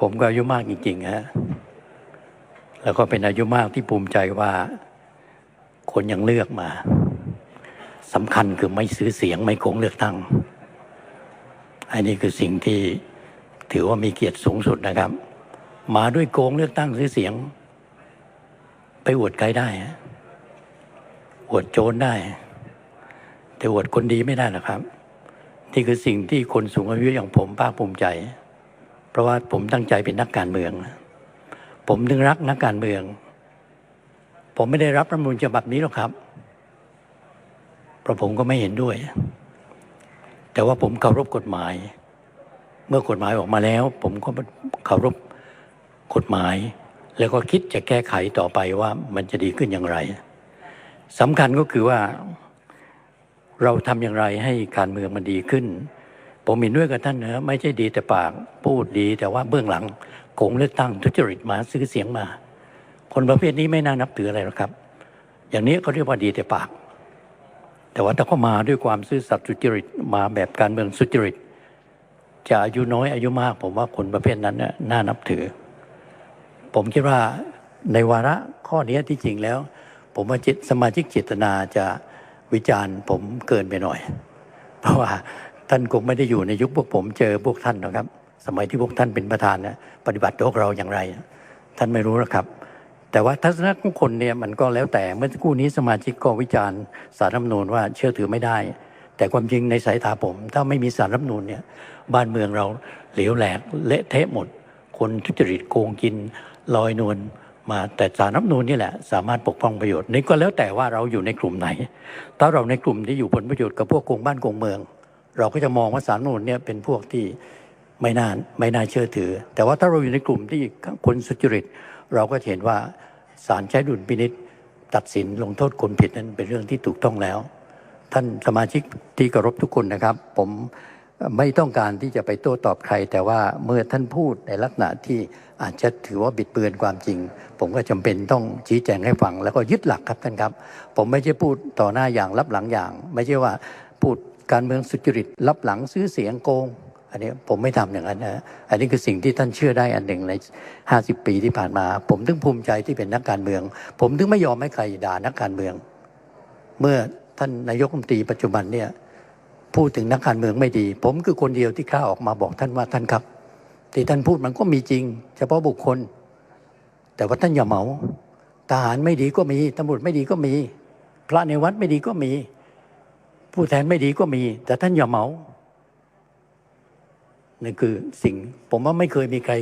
ผมก็อายุมากจริงๆฮะแล้วก็เป็นอายุมากที่ภูมิใจว่าคนยังเลือกมาสำคัญคือไม่ซื้อเสียงไม่โกงเลือกตั้ง อันนี้คือสิ่งที่ถือว่ามีเกียรติสูงสุดนะครับ มาด้วยโกงเลือกตั้งซื้อเสียง ไปอวดใครได้อวดโจรได้ แต่อวดคนดีไม่ได้นะครับ นี่คือสิ่งที่คนสูงอายุอย่างผมภาคภูมิใจ เพราะว่าผมตั้งใจเป็นนักการเมือง ผมถึงรักนักการเมือง ผมไม่ได้รับรัฐธรรมนูญฉบับนี้หรอกครับเพราะผมก็ไม่เห็นด้วย แต่ว่าผมเคารพกฎหมาย เมื่อกฎหมายออกมาแล้ว ผมก็เคารพกฎหมาย แล้วก็คิดจะแก้ไขต่อไปว่ามันจะดีขึ้นอย่างไรสำคัญก็คือว่าเราทำอย่างไรให้การเมืองมันดีขึ้น ผมเห็นด้วยกับท่านนะไม่ใช่ดีแต่ปากพูดดีแต่ว่าเบื้องหลังโกงเลือกตั้งทุจริตมาซื้อเสียงมา คนประเภทนี้ไม่น่านับถืออะไรหรอกครับ อย่างนี้เขาเรียกว่าดีแต่ปาก แต่ว่าถ้าเขามาด้วยความซื่อสัตย์สุจริตมาแบบการเมืองสุจริต จะอายุน้อยอายุมาก ผมว่าคนประเภทนั้นน่านับถือ ผมคิดว่าในวาระข้อนี้ที่จริงแล้ว ผมว่าจิตสมาชิกเจตนาจะวิจารณ์ผมเกินไปหน่อย เพราะว่า ท่านคงไม่ได้อยู่ในยุคพวกผมเจอพวกท่านหรอกครับ สมัยที่พวกท่านเป็นประธานนะปฏิบัติพวกเราอย่างไร ท่านไม่รู้หรอกครับ แต่ว่าทัศนะของคนเนี่ยมันก็แล้วแต่เมื่อสักครู่นี้สมาชิกก็วิจารณ์สารรัฐมนูญว่าเชื่อถือไม่ได้ แต่ความจริงในสายตาผม ถ้าไม่มีสารรัฐมนูญเนี่ยบ้านเมืองเราเหลวแหลกเละเทะหมด คนทุจริตโกงกินลอยนวลมาแต่สารรัฐมนูญนี่แหละสามารถปกป้องประโยชน์นี่ก็แล้วแต่ว่าเราอยู่ในกลุ่มไหน ถ้าเราในกลุ่มที่อยู่ผลประโยชน์กับพวกโกงบ้านโกงเมือง เราก็จะมองว่าสารนูญเนี่ยเป็นพวกที่ไม่น่าไม่น่าเชื่อถือ แต่ว่าถ้าเราอยู่ในกลุ่มที่คนสุจริต เราก็เห็นว่าศาลใช้ดุลพินิษตัดสินลงโทษคนผิดนั้นเป็นเรื่องที่ถูกต้องแล้ว ท่านสมาชิกที่เคารพทุกคนนะครับ ผมไม่ต้องการที่จะไปโต้ตอบใคร แต่ว่าเมื่อท่านพูดในลักษณะที่อาจจะถือว่าบิดเบือนความจริง ผมก็จำเป็นต้องชี้แจงให้ฟัง แล้วก็ยึดหลักครับท่านครับ ผมไม่ใช่พูดต่อหน้าอย่างรับหลังอย่าง ไม่ใช่ว่าพูด การเมืองสุจริตรับหลังซื้อเสียงโกง อันนี้ผมไม่ทำอย่างนั้นนะอันนี้คือสิ่งที่ท่านเชื่อได้อันหนึ่งใน 50 ปีที่ผ่านมา ผมถึงภูมิใจที่เป็นนักการเมือง ผมถึงไม่ยอมให้ใครด่านักการเมือง เมื่อท่านนายกรัฐมนตรีปัจจุบันเนี่ยพูดถึงนักการเมืองไม่ดี ผมคือคนเดียวที่กล้าออกมาบอกท่านว่าท่านครับ ที่ท่านพูดมันก็มีจริง เฉพาะบุคคล แต่ว่าท่านอย่าเหมาทหารไม่ดีก็มีตำรวจไม่ดีก็มี พระในวัดไม่ดีก็มี ผู้แทนไม่ดีก็มี แต่ท่านอย่าเหมานั่นคือสิ่งผมว่าไม่เคยมีใคร